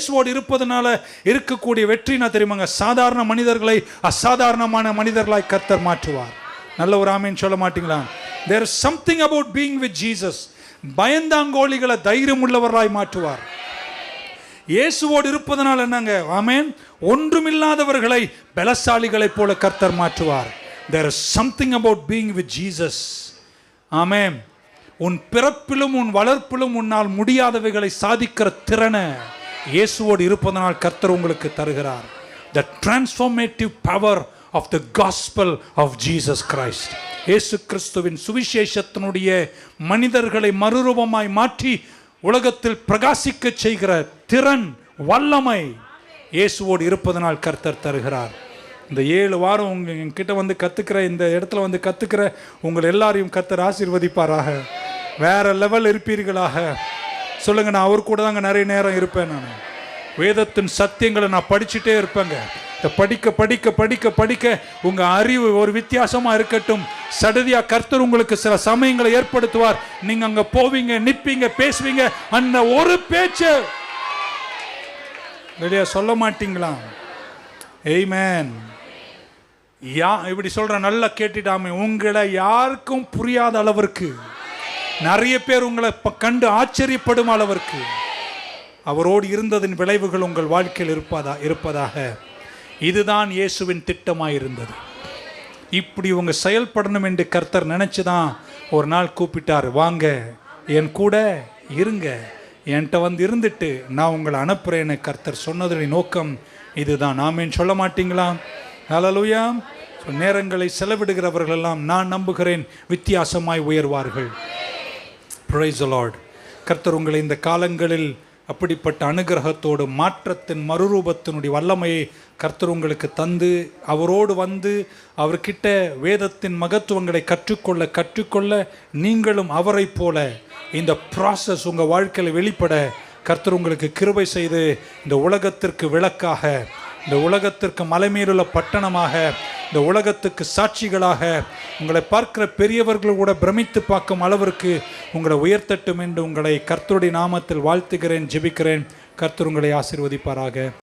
இயேசுவோடு இருப்பதனால இருக்கக்கூடிய வெற்றி நான் தெரியுமாங்க? சாதாரண மனிதர்களை அசாதாரணமான மனிதர்களாய் கர்த்தர் மாற்றுவார். நல்ல ஒரு ஆமீன் சொல்ல மாட்டீங்களா? There something about being with Jesus பயந்தாங்கோழிகளை தைரியம் உள்ளவர்களாய் மாற்றுவார். இயேசுவோடு இருப்பதனால் என்னங்க? ஆமேன். ஒன்றுமில்லாதவர்களை பலசாலிகளைப் போல கர்த்தர் மாற்றுவார். There is something about being with Jesus ஆமேன். உன் பிறப்பிலும் உன் வளர்ப்பிலும் உன்னால் முடியாதவைகளை சாதிக்கிற திறனை இயேசுவோடு இருப்பதனால் கர்த்தர் உங்களுக்கு தருகிறார். The transformative power of the gospel of Jesus Christ இயேசு கிறிஸ்துவின் சுவிசேஷத்தினுடைய மனிதர்களை மறுரூபமாய் மாற்றி உலகத்தில் பிரகாசிக்க செய்கிற திறன் வல்லமை இயேசுவோடு இருப்பதனால் கர்த்தர் தருகிறார். இந்த ஏழு வாரம் உங்க என்கிட்ட வந்து கற்றுக்கிற இந்த இடத்துல வந்து கற்றுக்கிற உங்கள் எல்லாரையும் கர்த்தர் ஆசீர்வதிப்பாராக. வேற லெவல் இருப்பீர்களாக. சொல்லுங்க நான் அவர் கூட தாங்க நிறைய நேரம் இருப்பேன் நான். வேதத்தின் சத்தியங்களை நான் படிச்சுட்டே இருப்பேங்க. இந்த படிக்க படிக்க படிக்க படிக்க உங்க அறிவு ஒரு வித்தியாசமா இருக்கட்டும். சடதியா கர்த்தர் உங்களுக்கு சில சமயங்களை ஏற்படுத்துவார். நீங்க அங்க போவீங்க நிப்பீங்க பேசுவீங்க. அந்த ஒரு பேச்சு வெளியே சொல்ல மாட்டீங்களா? எய்மேன் யா இப்படி சொல்ற நல்லா கேட்டுட்டாமே உங்களை யாருக்கும் புரியாத அளவிற்கு நிறைய பேர் உங்களை கண்டு ஆச்சரியப்படும் அளவிற்கு. அவரோடு இருந்ததின் விளைவுகள் உங்கள் வாழ்க்கையில் இருப்பதா இருப்பதாக. இதுதான் இயேசுவின் திட்டமாக இருந்தது இப்படி உங்க செயல்படணும் என்று கர்த்தர் நினச்சி தான் ஒரு நாள் கூப்பிட்டார். வாங்க என் கூட இருங்க. என்கிட்ட வந்து இருந்துட்டு நான் உங்களை அனுப்புறேன்னு கர்த்தர் சொன்னதனுடைய நோக்கம் இதுதான். நாமேன் சொல்ல மாட்டீங்களா? ஹalleluya நேரங்களை செலவிடுகிறவர்கள் எல்லாம் நான் நம்புகிறேன். வித்தியாசமாய் உயர்வார்கள். ப்ரைஸ் லார்ட் கர்த்தர் உங்களை இந்த காலங்களில் அப்படிப்பட்ட அனுகிரகத்தோடு மாற்றத்தின் மறுரூபத்தினுடைய வல்லமையை கர்த்தர் உங்களுக்கு தந்து அவரோடு வந்து அவர்கிட்ட வேதத்தின் மகத்துவங்களை கற்றுக்கொள்ள கற்றுக்கொள்ள நீங்களும் அவரைப் போல இந்த ப்ராசஸ் உங்கள் வாழ்க்கையில் வெளிப்பட கர்த்தர் உங்களுக்கு கிருபை செய்து இந்த உலகத்திற்கு விளக்காக இந்த உலகத்திற்கு மலைமேலுள்ள பட்டணமாக இந்த உலகத்துக்கு சாட்சிகளாக உங்களை பார்க்கிற பெரியவர்கள் கூட பிரமித்து பார்க்கும் அளவிற்கு உங்களை உயர்த்தட்டும் என்று உங்களை கர்த்தருடைய நாமத்தில் வாழ்த்துகிறேன் ஜெபிக்கிறேன். கர்த்தர் உங்களை ஆசீர்வதிப்பாராக.